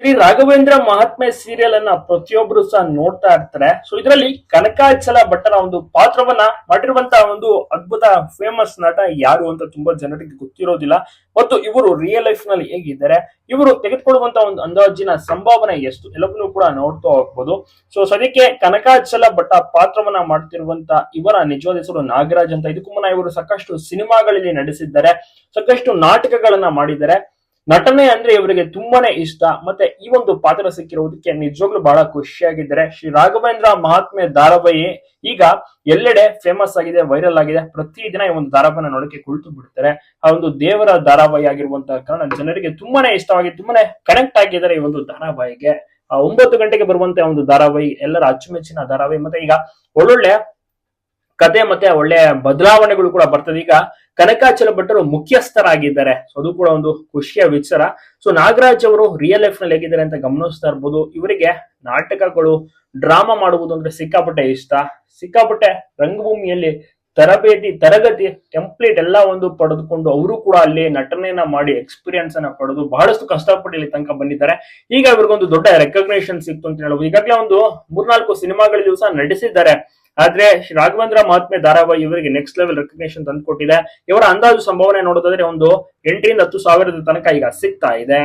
ಶ್ರೀ ರಾಘವೇಂದ್ರ ಮಹಾತ್ಮೆ serial ಅನ್ನ ಪ್ರತಿಯೊಬ್ಬರು ಸಹ ನೋಡ್ತಾ ಇರ್ತಾರೆ. ಸೊ ಇದರಲ್ಲಿ ಕನಕಾಚಲ ಭಟ್ಟನ ಒಂದು ಪಾತ್ರವನ್ನ ಮಾಡಿರುವಂತಹ ಒಂದು ಅದ್ಭುತ ಫೇಮಸ್ ನಟ ಯಾರು ಅಂತ ತುಂಬಾ ಜನರಿಗೆ ಗೊತ್ತಿರೋದಿಲ್ಲ. ಮತ್ತು ಇವರು ರಿಯಲ್ ಲೈಫ್ನಲ್ಲಿ ಹೇಗಿದ್ದಾರೆ, ಇವರು ತೆಗೆದುಕೊಳ್ಳುವಂತ ಒಂದು ಅಂದಾಜಿನ ಸಂಭಾವನೆ ಎಷ್ಟು, ಎಲ್ಲವನ್ನೂ ಕೂಡ ನೋಡ್ತಾ ಹೋಗ್ಬೋದು. ಸೊ ಸದ್ಯಕ್ಕೆ ಕನಕಾಚಲ ಭಟ್ಟ ಪಾತ್ರವನ್ನ ಮಾಡ್ತಿರುವಂತ ಇವರ ನಿಜವಾದ ಹೆಸರು ನಾಗರಾಜ್ ಅಂತ. ಇದಕ್ಕೂ ಮುನ್ನ ಇವರು ಸಾಕಷ್ಟು ಸಿನಿಮಾಗಳಲ್ಲಿ ನಟಿಸಿದ್ದಾರೆ, ಸಾಕಷ್ಟು ನಾಟಕಗಳನ್ನ ಮಾಡಿದ್ದಾರೆ. ನಟನೆ ಅಂದ್ರೆ ಇವರಿಗೆ ತುಂಬಾನೇ ಇಷ್ಟ. ಮತ್ತೆ ಈ ಒಂದು ಪಾತ್ರ ಸಿಕ್ಕಿರೋದಕ್ಕೆ ನಿಜವಾಗ್ಲೂ ಬಹಳ ಖುಷಿಯಾಗಿದ್ದಾರೆ. ಶ್ರೀ ರಾಘವೇಂದ್ರ ಮಹಾತ್ಮೆ ಧಾರಾವಾಹಿ ಈಗ ಎಲ್ಲೆಡೆ ಫೇಮಸ್ ಆಗಿದೆ ವೈರಲ್ ಆಗಿದೆ. ಪ್ರತಿದಿನ ಈ ಒಂದು ಧಾರಾವಾಹಿನ ನೋಡಕ್ಕೆ ಕುಳಿತು ಬಿಡ್ತಾರೆ. ಆ ಒಂದು ದೇವರ ಧಾರಾವಾಹಿ ಆಗಿರುವಂತಹ ಕಾರಣ ಜನರಿಗೆ ತುಂಬಾನೇ ಇಷ್ಟವಾಗಿ, ತುಂಬಾನೇ ಕನೆಕ್ಟ್ ಆಗಿದ್ದಾರೆ ಈ ಒಂದು ಧಾರಾವಾಹಿಗೆ. ಆ ಒಂಬತ್ತು ಗಂಟೆಗೆ ಬರುವಂತ ಒಂದು ಧಾರಾವಾಹಿ, ಎಲ್ಲರ ಅಚ್ಚುಮೆಚ್ಚಿನ ಧಾರಾವಾಹಿ. ಮತ್ತೆ ಈಗ ಒಳ್ಳೊಳ್ಳೆ ಕತೆ ಮತ್ತೆ ಒಳ್ಳೆ ಬದಲಾವಣೆಗಳು ಕೂಡ ಬರ್ತದೆ. ಈಗ ಕನಕಾಚಲ ಭಟ್ಟರು ಮುಖ್ಯಸ್ಥರಾಗಿದ್ದಾರೆ. ಸೊ ಅದು ಕೂಡ ಒಂದು ಖುಷಿಯ ವಿಚಾರ. ಸೊ ನಾಗರಾಜ್ ಅವರು ರಿಯಲ್ ಲೈಫ್ನಲ್ಲಿ ಹೇಗಿದ್ದಾರೆ ಅಂತ ಗಮನಿಸ್ತಾ ಇರ್ಬೋದು. ಇವರಿಗೆ ನಾಟಕಗಳು ಡ್ರಾಮಾ ಮಾಡುವುದು ಅಂದ್ರೆ ಸಿಕ್ಕಾಪಟ್ಟೆ ಇಷ್ಟ. ಸಿಕ್ಕಾಪಟ್ಟೆ ರಂಗಭೂಮಿಯಲ್ಲಿ ತರಬೇತಿ, ತರಗತಿ ಟೆಂಪ್ಲೇಟ್ ಎಲ್ಲ ಒಂದು ಪಡೆದುಕೊಂಡು ಅವರು ಕೂಡ ಅಲ್ಲಿ ನಟನೆಯನ್ನ ಮಾಡಿ ಎಕ್ಸ್ಪೀರಿಯನ್ಸ್ ಅನ್ನ ಪಡೆದು ಬಹಳಷ್ಟು ಕಷ್ಟಪಟ್ಟು ಇಲ್ಲಿ ತನಕ ಬಂದಿದ್ದಾರೆ. ಈಗ ಇವ್ರಿಗೊಂದು ದೊಡ್ಡ ರೆಕಗ್ನೇಷನ್ ಸಿಕ್ತು ಅಂತ ಹೇಳ್ಬೋದು. ಈಗಾಗಲೇ ಒಂದು ಮೂರ್ನಾಲ್ಕು ಸಿನಿಮಾಗಳಲ್ಲಿ ಸಹ ನಟಿಸಿದ್ದಾರೆ. ಆದ್ರೆ ರಾಘವೇಂದ್ರ ಮಹಾತ್ಮೆ ಧಾರಾವಾಹಿ ಇವರಿಗೆ ನೆಕ್ಸ್ಟ್ ಲೆವೆಲ್ ರೆಕಗ್ನೇಷನ್ ತಂದುಕೊಟ್ಟಿದೆ. ಇವರ ಅಂದಾಜು ಸಂಭಾವನೆ ನೋಡೋದಾದ್ರೆ ಒಂದು ಎಂಟರಿಂದ ಹತ್ತು ಸಾವಿರದ ತನಕ ಈಗ ಸಿಗ್ತಾ ಇದೆ.